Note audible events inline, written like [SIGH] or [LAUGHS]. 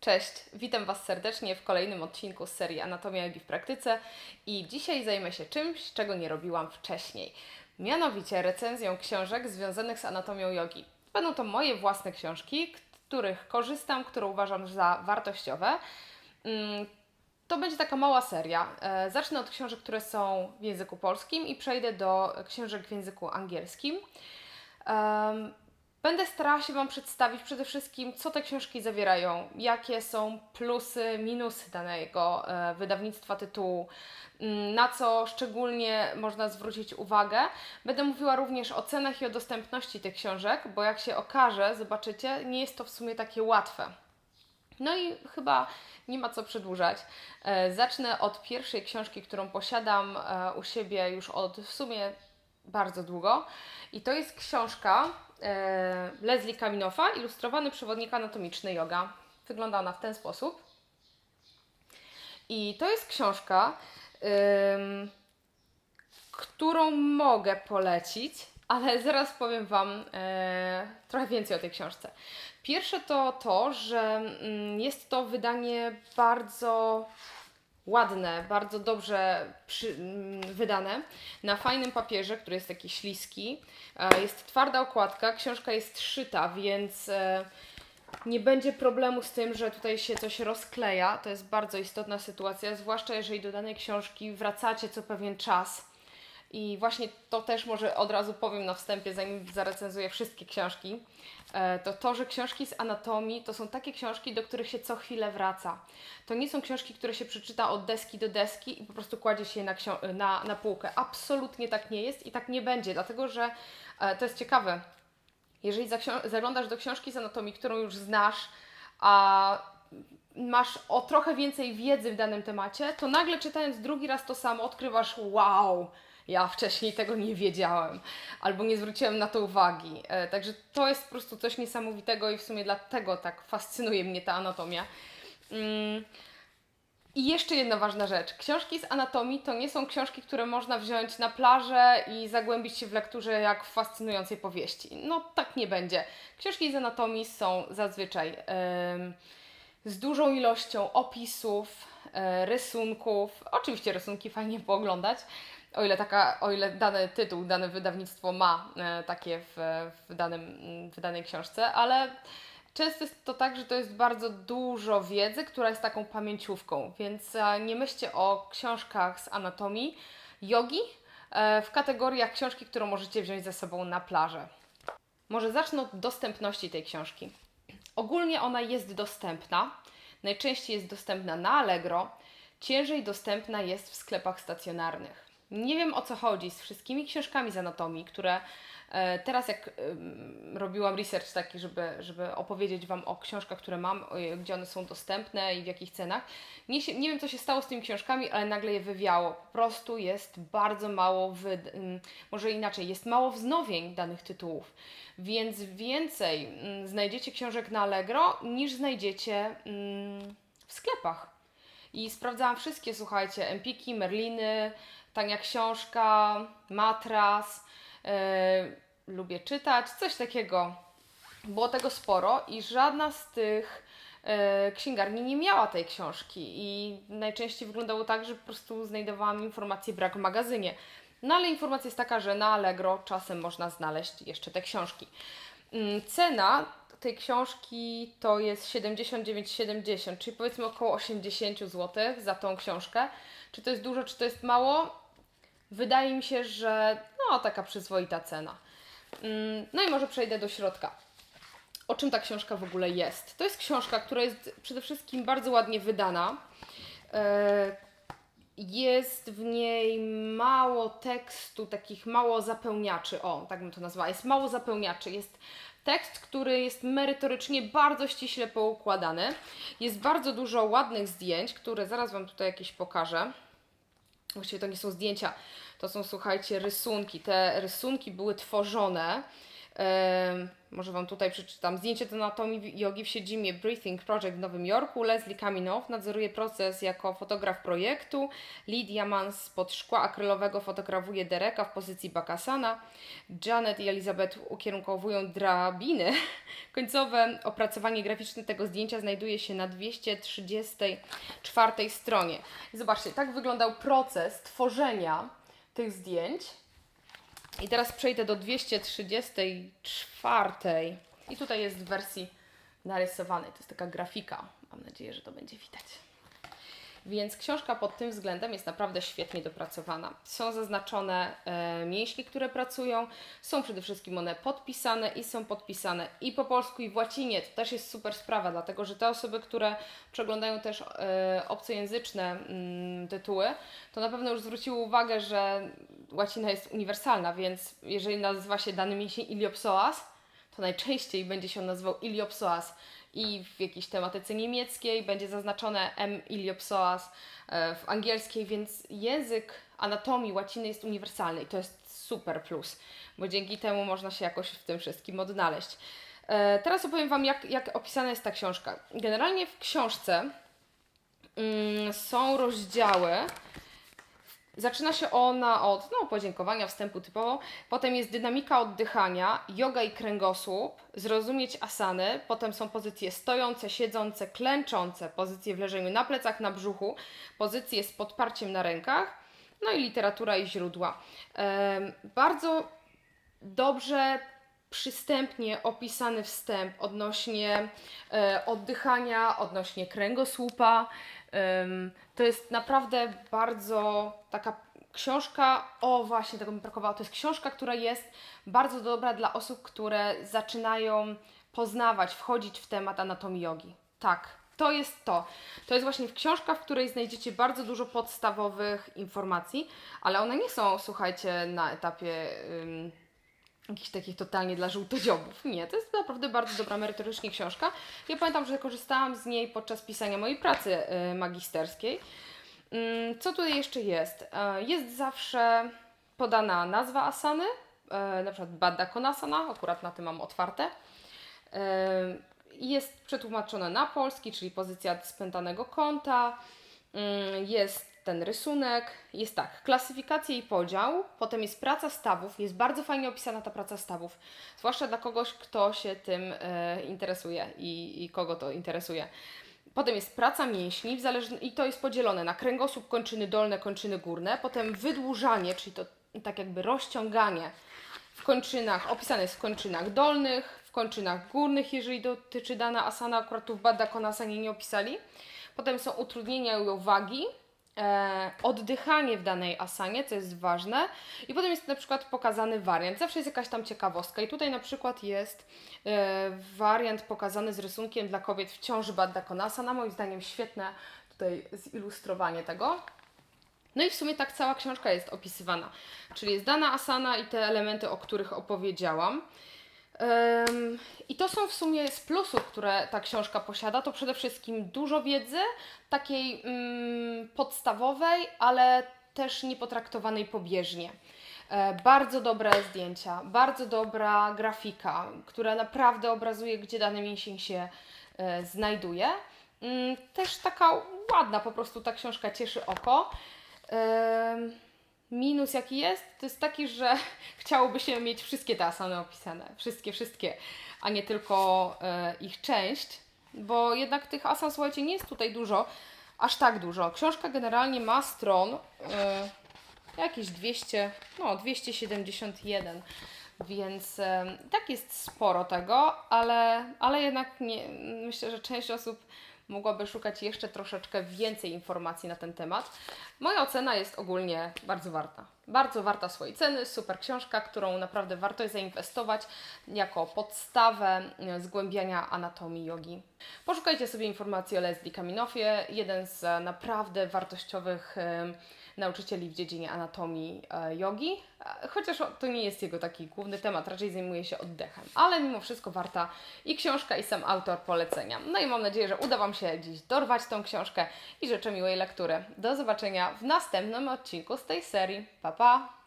Cześć, witam Was serdecznie w kolejnym odcinku z serii Anatomia jogi w praktyce i dzisiaj zajmę się czymś, czego nie robiłam wcześniej. Mianowicie recenzją książek związanych z anatomią jogi. Będą to moje własne książki, których korzystam, które uważam za wartościowe. Mm, To będzie taka mała seria. E, Zacznę od książek, które są w języku polskim i przejdę do książek w języku angielskim. Będę starała się Wam przedstawić przede wszystkim, co te książki zawierają, jakie są plusy, minusy danego e, wydawnictwa tytułu, mm, na co szczególnie można zwrócić uwagę. Będę mówiła również o cenach i o dostępności tych książek, bo jak się okaże, zobaczycie, nie jest to w sumie takie łatwe. No i chyba nie ma co przedłużać. E, Zacznę od pierwszej książki, którą posiadam e, u siebie już od w sumie bardzo długo. I to jest książka e, Leslie Kaminoffa, ilustrowany przewodnik anatomiczny yoga. Wygląda ona w ten sposób. I to jest książka, ym, którą mogę polecić, ale [LAUGHS] zaraz powiem Wam e, trochę więcej o tej książce. Pierwsze to to, że mm, jest to wydanie bardzo ładne, bardzo dobrze przy, mm, wydane, na fajnym papierze, który jest taki śliski. E, Jest twarda okładka, książka jest szyta, więc e, nie będzie problemu z tym, że tutaj się coś rozkleja. To jest bardzo istotna sytuacja, zwłaszcza jeżeli do danej książki wracacie co pewien czas. I właśnie to też może od razu powiem na wstępie, zanim zarecenzuję wszystkie książki, e, to to, że książki z anatomii to są takie książki, do których się co chwilę wraca. To nie są książki, które się przeczyta od deski do deski i po prostu kładzie się je na, na, na półkę. Absolutnie tak nie jest i tak nie będzie, dlatego że e, to jest ciekawe. Jeżeli zaglądasz do książki z anatomii, którą już znasz, a masz o trochę więcej wiedzy w danym temacie, to nagle czytając drugi raz to samo odkrywasz, wow, ja wcześniej tego nie wiedziałem, albo nie zwróciłem na to uwagi. E, Także to jest po prostu coś niesamowitego i w sumie dlatego tak fascynuje mnie ta anatomia. Mm. I jeszcze jedna ważna rzecz. Książki z anatomii to nie są książki, które można wziąć na plażę i zagłębić się w lekturze jak w fascynującej powieści. No tak nie będzie. Książki z anatomii są zazwyczaj z dużą ilością opisów, e, rysunków. Oczywiście rysunki fajnie pooglądać, o ile, taka, o ile dany tytuł, dane wydawnictwo ma e, takie w, w, danym, w danej książce, ale często jest to tak, że to jest bardzo dużo wiedzy, która jest taką pamięciówką, więc e, nie myślcie o książkach z anatomii jogi e, w kategoriach książki, którą możecie wziąć ze sobą na plażę. Może zacznę od dostępności tej książki. Ogólnie ona jest dostępna. Najczęściej jest dostępna na Allegro. Ciężej dostępna jest w sklepach stacjonarnych. Nie wiem o co chodzi z wszystkimi książkami z anatomii, które e, teraz jak robiłam research taki, żeby, żeby opowiedzieć Wam o książkach, które mam, gdzie one są dostępne i w jakich cenach. Nie, się, nie wiem co się stało z tymi książkami, ale nagle je wywiało. Po prostu jest bardzo mało, wyd- może inaczej, jest mało wznowień danych tytułów. Więc więcej znajdziecie książek na Allegro niż znajdziecie w sklepach. I sprawdzałam wszystkie, słuchajcie, Empiki, Merliny, Tania Książka, Matras, e, lubię czytać, coś takiego. Było tego sporo i żadna z tych e, księgarni nie miała tej książki i najczęściej wyglądało tak, że po prostu znajdowałam informację brak w magazynie. No ale informacja jest taka, że na Allegro czasem można znaleźć jeszcze te książki. Mm, Cena tej książki to jest 79,70, czyli powiedzmy około 80 zł za tą książkę. Czy to jest dużo, czy to jest mało? Wydaje mi się, że no taka przyzwoita cena. Mm, No i może przejdę do środka. O czym ta książka w ogóle jest? To jest książka, która jest przede wszystkim bardzo ładnie wydana. E, Jest w niej mało tekstu, takich mało zapełniaczy. O, tak bym to nazwała. Jest mało zapełniaczy. Jest tekst, który jest merytorycznie bardzo ściśle poukładany. Jest bardzo dużo ładnych zdjęć, które zaraz Wam tutaj jakieś pokażę. Właściwie to nie są zdjęcia, to są, słuchajcie, rysunki. Te rysunki były tworzone może Wam tutaj przeczytam. Zdjęcie do anatomii jogi w siedzibie Breathing Project w Nowym Jorku. Leslie Kaminow nadzoruje proces jako fotograf projektu. Lidia Mans spod szkła akrylowego fotografuje Dereka w pozycji Bakasana. Janet i Elizabeth ukierunkowują drabiny. [LAUGHS] Końcowe opracowanie graficzne tego zdjęcia znajduje się na 234 stronie. Zobaczcie, tak wyglądał proces tworzenia tych zdjęć. I teraz przejdę do 234. I tutaj jest w wersji narysowanej. To jest taka grafika. Mam nadzieję, że to będzie widać. Więc książka pod tym względem jest naprawdę świetnie dopracowana. Są zaznaczone e, mięśni, które pracują, są przede wszystkim one podpisane i są podpisane i po polsku, i w łacinie. To też jest super sprawa, dlatego że te osoby, które przeglądają też e, obcojęzyczne mm, tytuły, to na pewno już zwróciły uwagę, że łacina jest uniwersalna, więc jeżeli nazywa się dany mięsień iliopsoas, to najczęściej będzie się on nazywał iliopsoas i w jakiejś tematyce niemieckiej będzie zaznaczone M iliopsoas e, w angielskiej, więc język anatomii łaciny jest uniwersalny i to jest super plus, bo dzięki temu można się jakoś w tym wszystkim odnaleźć. E, Teraz opowiem Wam, jak, jak opisana jest ta książka. Generalnie w książce mm, są rozdziały, Zaczyna się ona od no, podziękowania, wstępu typowo, potem jest dynamika oddychania, yoga i kręgosłup, zrozumieć asany, potem są pozycje stojące, siedzące, klęczące, pozycje w leżeniu na plecach, na brzuchu, pozycje z podparciem na rękach, no i literatura i źródła. Bardzo dobrze przystępnie opisany wstęp odnośnie e, oddychania, odnośnie kręgosłupa. To jest naprawdę bardzo taka książka, o właśnie tego mi brakowało, to jest książka, która jest bardzo dobra dla osób, które zaczynają poznawać, wchodzić w temat anatomii jogi. Tak, to jest to. To jest właśnie książka, w której znajdziecie bardzo dużo podstawowych informacji, ale one nie są, słuchajcie, na etapie jakichś takich totalnie dla żółtodziobów. Nie, to jest naprawdę bardzo dobra merytorycznie książka. Ja pamiętam, że korzystałam z niej podczas pisania mojej pracy y, magisterskiej. Ym, Co tutaj jeszcze jest? E, Jest zawsze podana nazwa asany, e, na przykład Baddha Konasana, akurat na tym mam otwarte. Ym, Jest przetłumaczone na polski, czyli pozycja spętanego kąta. Ym, Ten rysunek, jest tak, klasyfikacja i podział, potem jest praca stawów, jest bardzo fajnie opisana ta praca stawów, zwłaszcza dla kogoś, kto się tym e, interesuje i, i kogo to interesuje. Potem jest praca mięśni w zależn- i to jest podzielone na kręgosłup, kończyny dolne, kończyny górne, potem wydłużanie, czyli to tak jakby rozciąganie w kończynach, opisane jest w kończynach dolnych, w kończynach górnych, jeżeli dotyczy dana asana, akurat tu w Baddha Konasanie nie opisali. Potem są utrudnienia i uwagi, e, oddychanie w danej asanie, co jest ważne. I potem jest na przykład pokazany wariant. Zawsze jest jakaś tam ciekawostka. I tutaj na przykład jest e, wariant pokazany z rysunkiem dla kobiet w ciąży Baddha Konasana. Moim zdaniem świetne tutaj zilustrowanie tego. No i w sumie tak cała książka jest opisywana. Czyli jest dana asana i te elementy, o których opowiedziałam. I to są w sumie z plusów, które ta książka posiada, to przede wszystkim dużo wiedzy, takiej mm, podstawowej, ale też nie potraktowanej pobieżnie. E, bardzo dobre zdjęcia, bardzo dobra grafika, która naprawdę obrazuje, gdzie dany mięsień się e, znajduje. Mm, też taka ładna, po prostu ta książka cieszy oko. Minus jaki jest, to jest taki, że [LAUGHS] chciałoby się mieć wszystkie te asany opisane. Wszystkie, wszystkie, a nie tylko e, ich część, bo jednak tych asan, słuchajcie, nie jest tutaj dużo, aż tak dużo. Książka generalnie ma stron e, jakieś 200, no 271, więc e, tak jest sporo tego, ale, ale jednak nie, myślę, że część osób mogłaby szukać jeszcze troszeczkę więcej informacji na ten temat. Moja ocena jest ogólnie bardzo warta. Bardzo warta swojej ceny, super książka, którą naprawdę warto jest zainwestować jako podstawę e, zgłębiania anatomii jogi. Poszukajcie sobie informacji o Leslie Kaminoffie, jeden z e, naprawdę wartościowych e, nauczycieli w dziedzinie anatomii jogi, chociaż to nie jest jego taki główny temat, raczej zajmuje się oddechem, ale mimo wszystko warta i książka, i sam autor polecenia. No i mam nadzieję, że uda Wam się dziś dorwać tą książkę i życzę miłej lektury. Do zobaczenia w następnym odcinku z tej serii. Pa, pa!